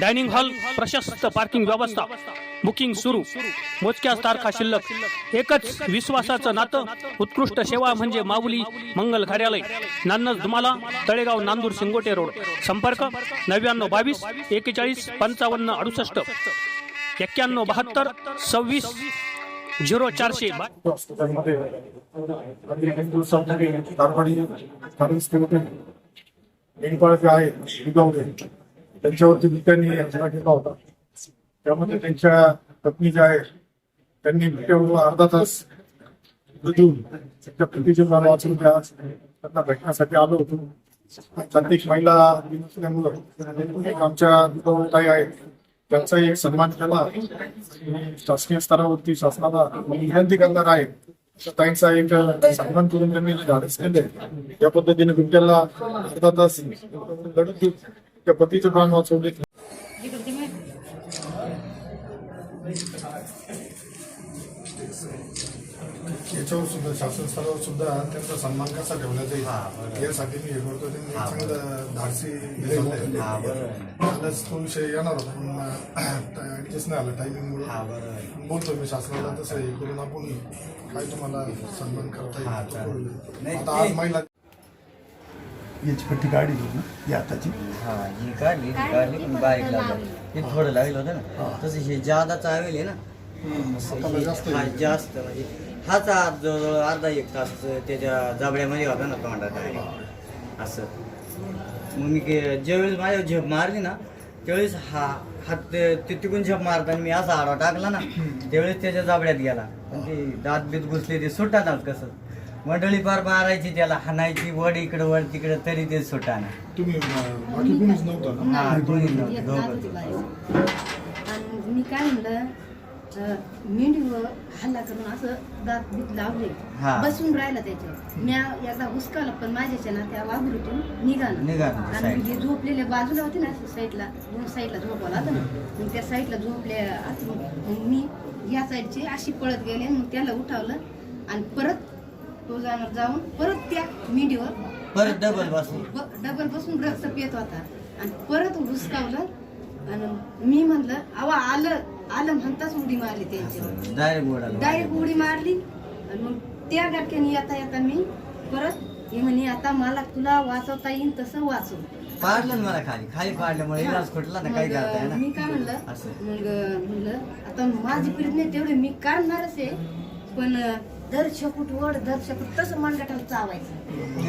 Dining hall प्रशस्त parking व्यवस्था. Booking सुरू. मोजक्याच तारखा शिल्लक. एकच विश्वासाचं नातं. उत्कृष्ट सेवा म्हणजे माऊली मंगल कार्यालय. नान्नज धुमाला तळेगाव नांदूर सिंगोटे रोड. संपर्क नव्याण्णव बावीस एकेचाळीस पंचावन्न अडुसष्ट. एक्क्याण्णव बहात्तर सव्वीस झिरो चारशे. बा- हॉस्पिटलमध्ये हिंदू संघटने त्यांच्यावरती बिबट्याने हल्ला केला होता त्यामध्ये त्यांच्या पत्नी ज्या आहेत त्यांनी बिबट्यावर अर्धा तास देऊन त्यांच्या पतीचे मला वाचून त्या त्यांना भेटण्यासाठी आलो होतो. प्रत्येक महिला दिन असल्यामुळं एक आमच्या ताई आहेत त्यांचाही एक सन्मान केला. शासकीय स्तरावरती शासनाला विनंती करणार आहे तर ताईंचा एक सन्मान करून त्यांनी धाडस केले त्या पद्धतीने बिबट्याला अर्धा तास लढत त्या पतीचे प्राण वाचवले याच्यावर सुद्धा शासन स्तरावर सुद्धा त्यांचा सन्मान कसा ठेवला जाईल यासाठी मी हे करतो त्यांनी एक चांगलं धाडसी हे तो विषय येणार होता पण ऍडजस्ट नाही आलं टायमिंग बोलतो मी शासनाला तसं हे करून आपण काय तुम्हाला सन्मान करता येईल. आता आज महिला याची पट्टी काढली होती ही आताची. हा ही काढली ही काढली पण बारीक लागलं. हे थोडं लागलं होतं ना. तसं हे जादा चावेल आहे ना. असं हे- जास्त हा. जास्त म्हणजे हाच जवळजवळ अर्धा एक तास त्याच्या जबड्यामध्ये होता ना तोंडात direct. असं. मग मी के- ज्यावेळेस माझ्या झेप मारली ना त्यावेळेस हा हात ते ते तिकून झेप मारताना मी असा आडवा टाकला ना त्यावेळेस त्याच्या जाबड्यात गेला. पण ते दात बीत घुसले ते सुटानाच कसं. मंडळी पार मारायची त्याला हाणायची वड इकडं वड तिकडं तरी ते सुटाना. तुम्ही अं, बाकी कोणीच नव्हतं ना? हा कोणी नव्हतं एक दोघं. नातू बाई. आणि मी काय म्हणलं अं, मेंढीवर हल्ला करून असं दात बीत लावले. हा. बसून राहिला त्याच्यावर. म्या एकदा हुसकाला पण माझ्याच्या ना त्या वाघुरीतून निघाला. निघाला, आणि side. जे झोपलेल्या बाजूला होते ना साईडला दोन साईडला झोपायला होतं ना. मग त्या साईडला झोपले आत- मग मी या साईडची अशी पळत गेले मग त्याला उठावलं. आणि परत तो जाणार जाऊन परत त्या मेंढीवर परत डबल बसली ब- डबल बसून रक्त पित होता. आणि परत हुसकावलं. आणि मी म्हणलं अवा आलं आलं म्हणताच उडी मारली त्यांच्यावर डायरेक्ट डायरेक्ट उडी मारली. आणि मग त्या गाठ्याने येता येता मी परत हे म्हणे आता मला तुला वाचवता येईल तसं वाचव. पाडलं मला खाली. खाली पाडल्यामुळे इलाज खुटला ना काही करता मी काय म्हणलं. मग म्हणलं आता माझी नाही तेवढी मी काढणारच आहे. पण दर छपूट वड दर छपूट तसं मानगटाला चावायचं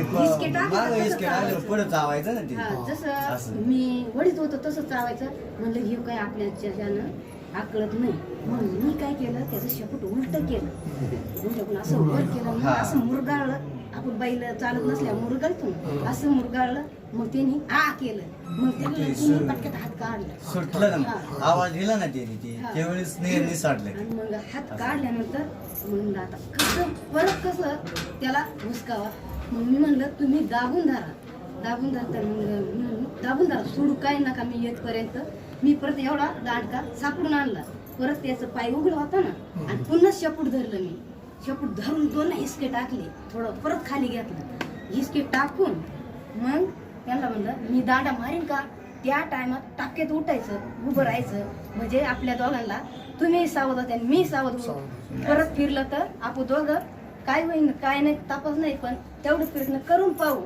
मागं तसं इस्के चावायचं. टाकलं पुढे चावायचं ना ते हा, जसं असं. मी वडीत होतो तसं चावायचं म्हणलं हे काय आपल्या ज्यानं आकळत नाही म्हणून मी काय केलं त्याचं शेपूट उलट केलं उलट करून असं वर केलं मग हा. असं मुरगाळलं आपण बैल चालत नसल्या मुरगाळतो ना. असं मुरगाळलं मग त्यांनी आ केलं. मग तिने पटक्यात हात काढला. सुटलं ना. आवाज दिला ना त्याने ते. त्यावेळेस नि- निसाटलं. आणि मग हात काढल्यानंतर म्हणलं आता कसं परत कसं त्याला हुसकावा. मग मी म्हणलं तुम्ही दाबून धरा. दाबून धरता मग दाबून धरा सोडू काय नका मी येतपर्यंत. मी परत एवढा दांडका सापडून आणला. परत त्याचं पाय उघडं होता ना. आणि पुन्हा शेपूट धरलं मी. शेपूट धरून दोन हिसके टाकले थोडं परत खाली घेतलं. हिसके टाकून मग त्यांना म्हणलं मी दांडा मारीन का? त्या टायमात टाक्यात उठायचं उभं राहायचं. म्हणजे आपल्या दोघांना तुम्ही सावध होते आणि मी सावध होतो परत फिरलं तर आपण दोघं काय होईन काय नाही तापच नाही पण तेवढं प्रयत्न करून पाहू.